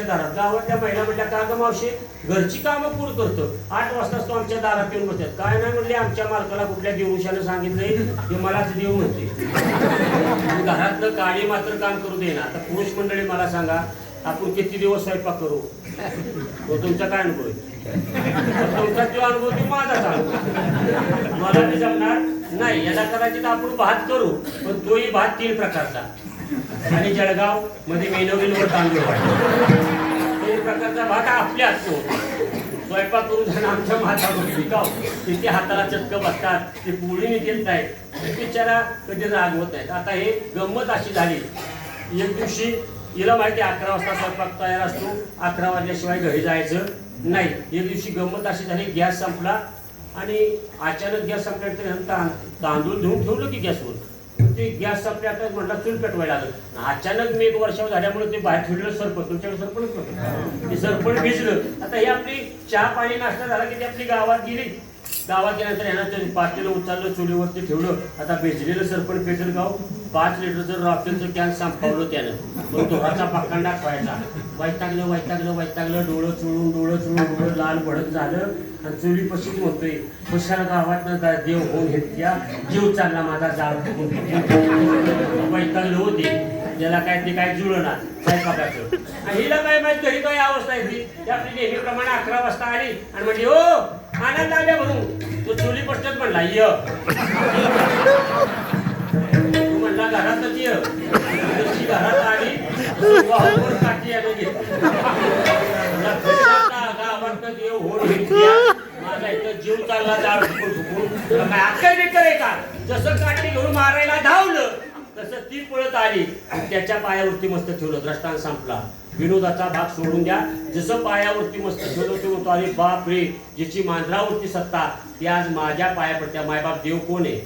मालकाच्या दारात. गावातल्या महिला म्हटल्या का ग मावशी? घरची कामं पूर्ण करतो? आठ वाजताच तो आमच्या दारात येऊन बसतात. काय नाही म्हणले आमच्या मालकाला कुठल्या देवऋषानं सांगितलंय? ते मलाच देव म्हणते. घरातलं काळी मात्र काम करू देणार आता पुरुष मंडळी मला सांगा आपण किती दिवस स्वयंपाक करू? तो तुमचा काय अनुभव आहे? तुमचा जो अनुभव तो माझाच अनुभव मला ते जमणार? नाही याला कदाचित आपण भात करू पण तोही भात तीन प्रकारचा. आणि जळगावमध्ये मेनवरीवर तांदूळ वाटतो प्रकारचा भाग आपल्या असतो. स्वयंपाक करून जण आमच्या माथावर पिकाव हो? तिथे हाताला चटक बसतात. ते पोळीने देत नाहीत बिचारा कधी रागवत नाहीत. आता हे गंमत अशी झाली. एक दिवशी हिला माहिती अकरा वाजता स्वयंपाक तयार असतो. अकरा वाजल्याशिवाय घरी जायचं नाही. एक दिवशी गंमत अशी झाली गॅस संपला. आणि अचानक गॅस संपल्यानंतर तांदूळ धुवून ठेवलं की गॅसवर. ते गॅस संपल्यानंतर म्हटलं चूल पेटवायला लागलं. अचानक मी एक वर्षावर झाल्यामुळे ते बाहेर ठेवलेलं सरपण तुमच्याकडे सरपणच नव्हतं. ते सरपण भिजलं. आता ही आपली चहा पाणी नाश्ता झाला की ती आपली गावात गेली. दावा केल्यानंतर ह्यानं त्यांनी पातेलं उचललं चुलीवरती ठेवलं. आता भेजलेलं सरपण पेटेल गाव पाच लिटरचं रॉकेलचं कॅन संपवलं त्यानं. मग धुराचा पाखंडा खायचा. वैतागलं वैतागलं वैतागलं डोळं चुळून डोळं चुळून डोळं लाल भडक झालं. आणि चुली पशीच म्हणतोय कशाला गावात देव होऊन घेतल्या जीव चालला माझा जाळ वैतागलं होते. त्याला काय ते काय जुळणार स्वयंपाकाचं हिला काय माहीत घरी काय अवस्था आहे ती आपली नेहमीप्रमाणे अकरा वाजता आली आणि म्हणजे हो आनंद आल्या म्हणून. तो चुली पश्चात म्हणला य. तू म्हणला घरातच ये. तशी घरात आली वाहूवर काठी यानं घेतली. होऊन माझा इथं जीव चालला जाळ फुकून काय आहे का? जसं काठी घेऊन मारायला धावलं तसं ती पळत आली आणि त्याच्या पायावरती मस्त ठेवलं द्रष्टांत संपला. विनोदाचा भाग सोडून द्या. जसं पायावरती मस्त ठेवलं ते म्हणतो अरे बाप रे ज्याची मांजरावरती सत्ता ती आज माझ्या पाया पडत्या मायबाप देव कोण आहे?